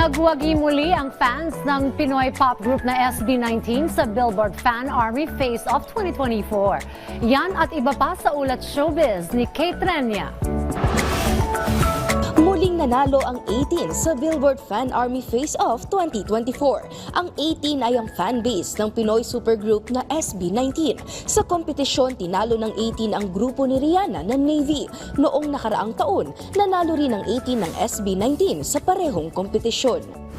Nagwagi muli ang fans ng Pinoy pop group na SB19 sa Billboard Fan Army Face Off 2024. Yan at iba pa sa ulat showbiz ni Kate Renya. Nanalo ang 18 sa Billboard Fan Army Face Off 2024. Ang 18 ay ang fanbase ng Pinoy supergroup na SB19. Sa kompetisyon, tinalo ng 18 ang grupo ni Rihanna ng Navy. Noong nakaraang taon, nanalo rin ang 18 ng SB19 sa parehong kompetisyon.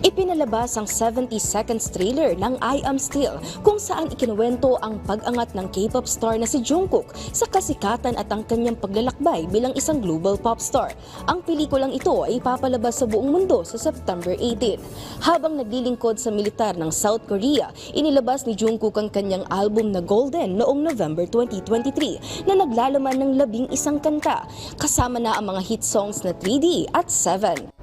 Ipinalabas ang 70 seconds trailer ng I Am Still kung saan ikinuwento ang pag-angat ng K-pop star na si Jungkook sa kasikatan at ang kanyang paglalakbay bilang isang global pop star. Ang pelikulang ito ay ipapalabas sa buong mundo sa September 18. Habang naglilingkod sa militar ng South Korea, inilabas ni Jungkook ang kanyang album na Golden noong November 2023 na naglalaman ng labing isang kanta, kasama na ang mga hit songs na 3D at 7.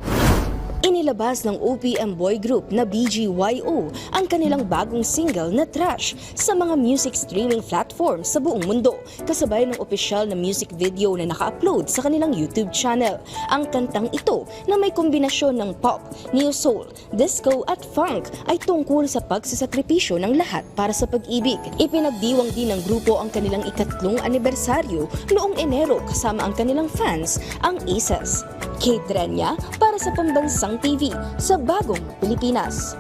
Inilabas ng OPM boy group na BGYO ang kanilang bagong single na Trash sa mga music streaming platform sa buong mundo kasabay ng opisyal na music video na naka-upload sa kanilang YouTube channel. Ang kantang ito na may kombinasyon ng pop, neo soul, disco at funk ay tungkol sa pagsasakripisyo ng lahat para sa pag-ibig. Ipinagdiwang din ng grupo ang kanilang ikatlong anibersaryo noong Enero kasama ang kanilang fans, ang Aces. Kate Renya sa Pambansang TV sa Bagong Pilipinas.